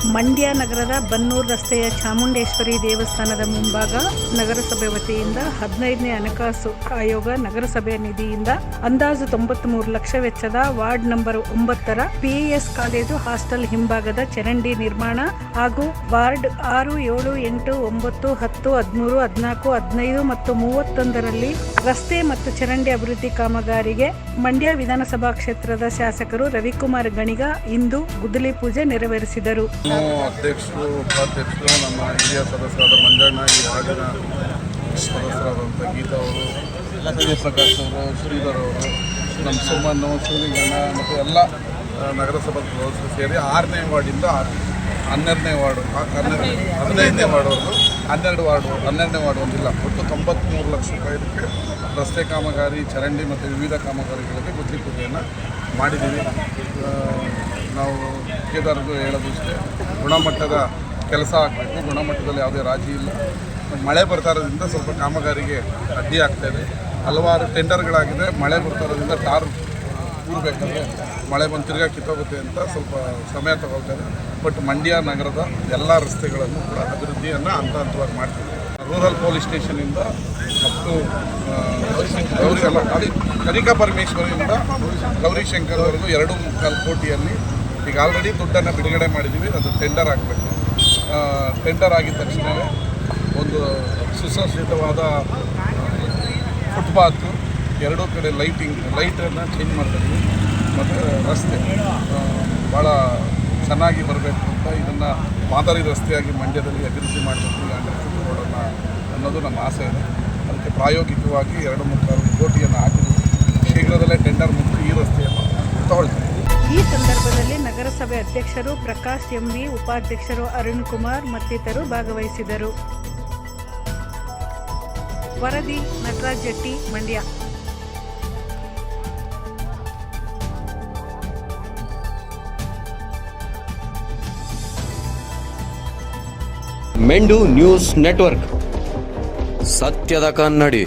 ಮಂಡ್ಯ ನಗರದ ಬನ್ನೂರು ರಸ್ತೆಯ ಚಾಮುಂಡೇಶ್ವರಿ ದೇವಸ್ಥಾನದ ಮುಂಭಾಗ ನಗರಸಭೆ ವತಿಯಿಂದ ಹದಿನೈದನೇ ಹಣಕಾಸು ಆಯೋಗ ನಗರಸಭೆಯ ನಿಧಿಯಿಂದ ಅಂದಾಜು ತೊಂಬತ್ಮೂರು ಲಕ್ಷ ವೆಚ್ಚದ ವಾರ್ಡ್ ನಂಬರ್ ಒಂಬತ್ತರ ಪಿಇಎಸ್ ಕಾಲೇಜು ಹಾಸ್ಟೆಲ್ ಹಿಂಭಾಗದ ಚರಂಡಿ ನಿರ್ಮಾಣ ಹಾಗೂ ವಾರ್ಡ್ ಆರು, ಏಳು, ಎಂಟು, ಒಂಬತ್ತು, ಹತ್ತು, ಹದಿಮೂರು, ಹದಿನಾಲ್ಕು, ಹದಿನೈದು ಮತ್ತು ಮೂವತ್ತೊಂದರಲ್ಲಿ ರಸ್ತೆ ಮತ್ತು ಚರಂಡಿ ಅಭಿವೃದ್ಧಿ ಕಾಮಗಾರಿಗೆ ಮಂಡ್ಯ ವಿಧಾನಸಭಾ ಕ್ಷೇತ್ರದ ಶಾಸಕರು ರವಿಕುಮಾರ್ ಗಣಿಗ ಇಂದು ಗುದ್ದಲಿ ಪೂಜೆ ನೆರವೇರಿಸಿದರು. ನಾವು ಅಧ್ಯಕ್ಷರು, ಉಪಾಧ್ಯಕ್ಷರು, ನಮ್ಮ ಹಿರಿಯ ಸದಸ್ಯರಾದ ಮಂಜಣ್ಣ, ಈ ವಾರ್ಡಿನ ಸದಸ್ಯರಾದಂಥ ಗೀತಾ ಅವರು ಸೂರ್ಯಪ್ರಕಾಶ್ ಅವರು, ಶ್ರೀಧರ್ ಅವರು, ನಮ್ಮ ಸುಮನ್ನು ಶಿವಲಿಂಗಣ್ಣ ಮತ್ತು ಎಲ್ಲ ನಗರಸಭಾ ಸದಸ್ಯರು ಸೇರಿ ಆರನೇ ವಾರ್ಡಿಂದ ಹನ್ನೆರಡನೇ ವಾರ್ಡು ಹದಿನೈದನೇ ವಾರ್ಡ್ವರೆಗೂ ಹನ್ನೆರಡು ವಾರ್ಡು, ಹನ್ನೆರಡನೇ ವಾರ್ಡ್ ಒಂದಿಲ್ಲ ಒಟ್ಟು ತೊಂಬತ್ತ್ಮೂರು ಲಕ್ಷ ರೂಪಾಯಿಗೆ ರಸ್ತೆ ಕಾಮಗಾರಿ, ಚರಂಡಿ ಮತ್ತು ವಿವಿಧ ಕಾಮಗಾರಿಗಳಿಗೆ ಗುದ್ದಲಿ ಪೂಜೆಯನ್ನು ಮಾಡಿದ್ದೀವಿ. ನಾವು ಕೇದಾರ್ಗೂ ಹೇಳೋದು ಇಷ್ಟೇ ಗುಣಮಟ್ಟದ ಕೆಲಸ ಆಗಬೇಕು. ಗುಣಮಟ್ಟದಲ್ಲಿ ಯಾವುದೇ ರಾಜಿ ಇಲ್ಲ. ಮಳೆ ಬರ್ತಾ ಇರೋದ್ರಿಂದ ಸ್ವಲ್ಪ ಕಾಮಗಾರಿಗೆ ಅಡ್ಡಿ ಆಗ್ತಾ ಇದೆ. ಹಲವಾರು ಟೆಂಡರ್ಗಳಾಗಿದೆ. ಮಳೆ ಬರ್ತಾ ಇರೋದ್ರಿಂದ ಟಾರ್ ಕೂರಬೇಕಾದ್ರೆ ಮಳೆ ಬಂದು ತಿರ್ಗಾ ಕಿತ್ತೋಗುತ್ತೆ ಅಂತ ಸ್ವಲ್ಪ ಸಮಯ ತಗೊಳ್ತಾರೆ. ಬಟ್ ಮಂಡ್ಯ ನಗರದ ಎಲ್ಲ ರಸ್ತೆಗಳನ್ನು ಕೂಡ ಅಭಿವೃದ್ಧಿಯನ್ನು ಹಂತ ಹಂತವಾಗಿ ಮಾಡ್ತೀವಿ ರೂರಲ್ ಪೊಲೀಸ್ ಸ್ಟೇಷನಿಂದ ಮತ್ತು ಗೌರಿ ಕನಿಕಾ ಪರಮೇಶ್ವರಿಂದ ಗೌರಿಶಂಕರ್ವರೆಗೂ ಎರಡು ಮುಕ್ಕಾಲು ಕೋಟಿಯಲ್ಲಿ ಈಗ ಆಲ್ರೆಡಿ ದುಡ್ಡನ್ನು ಬಿಡುಗಡೆ ಮಾಡಿದ್ದೀವಿ ಅದು ಟೆಂಡರ್ ಆಗಬೇಕು. ಟೆಂಡರ್ ಆಗಿದ ತಕ್ಷಣವೇ ಒಂದು ಸುಸಜ್ಜಿತವಾದ ಫುಟ್ಪಾತು ಎರಡೂ ಕಡೆ ಲೈಟಿಂಗ್ ಲೈಟನ್ನು ಚೇಂಜ್ ಮಾಡ್ತಾಯಿದ್ವಿ ಮತ್ತು ರಸ್ತೆ ಭಾಳ ಚೆನ್ನಾಗಿ ಬರಬೇಕು ಅಂತ ಇದನ್ನು ಮಾದರಿ ರಸ್ತೆಯಾಗಿ ಮಂಡ್ಯದಲ್ಲಿ ಅಭಿವೃದ್ಧಿ ಮಾಡಬೇಕು ಅಂಡರ್ಫುಟ್ ಅಂಡರ್ ಫುಟ್ ರೋಡನ್ನು ಅನ್ನೋದು ನಮ್ಮ ಆಸೆ ಇದೆ. ಅದಕ್ಕೆ ಪ್ರಾಯೋಗಿಕವಾಗಿ ಎರಡು ಮೂರು ಕೋಟಿಯನ್ನು ಹಾಕಿದ್ವಿ. ಶೀಘ್ರದಲ್ಲೇ ಟೆಂಡರ್ ಮುಗಿದು ಈ ರಸ್ತೆಯನ್ನು ತಗೊಳ್ತೀವಿ. ಈ ಸಂದರ್ಭದಲ್ಲಿ ನಗರಸಭೆ ಅಧ್ಯಕ್ಷರು ಪ್ರಕಾಶ್ ಎಂವಿ ಉಪಾಧ್ಯಕ್ಷರು ಅರುಣ್ ಕುಮಾರ್ ಮತ್ತಿತರರು ಭಾಗವಹಿಸಿದರು. ವರದಿ, ನಟರಾಜ್ ಜಟ್ಟಿ, ಮಂಡ್ಯ. ಮೆಂಡು ನ್ಯೂಸ್ ನೆಟ್ವರ್ಕ್. ಸತ್ಯದ ಕನ್ನಡಿ.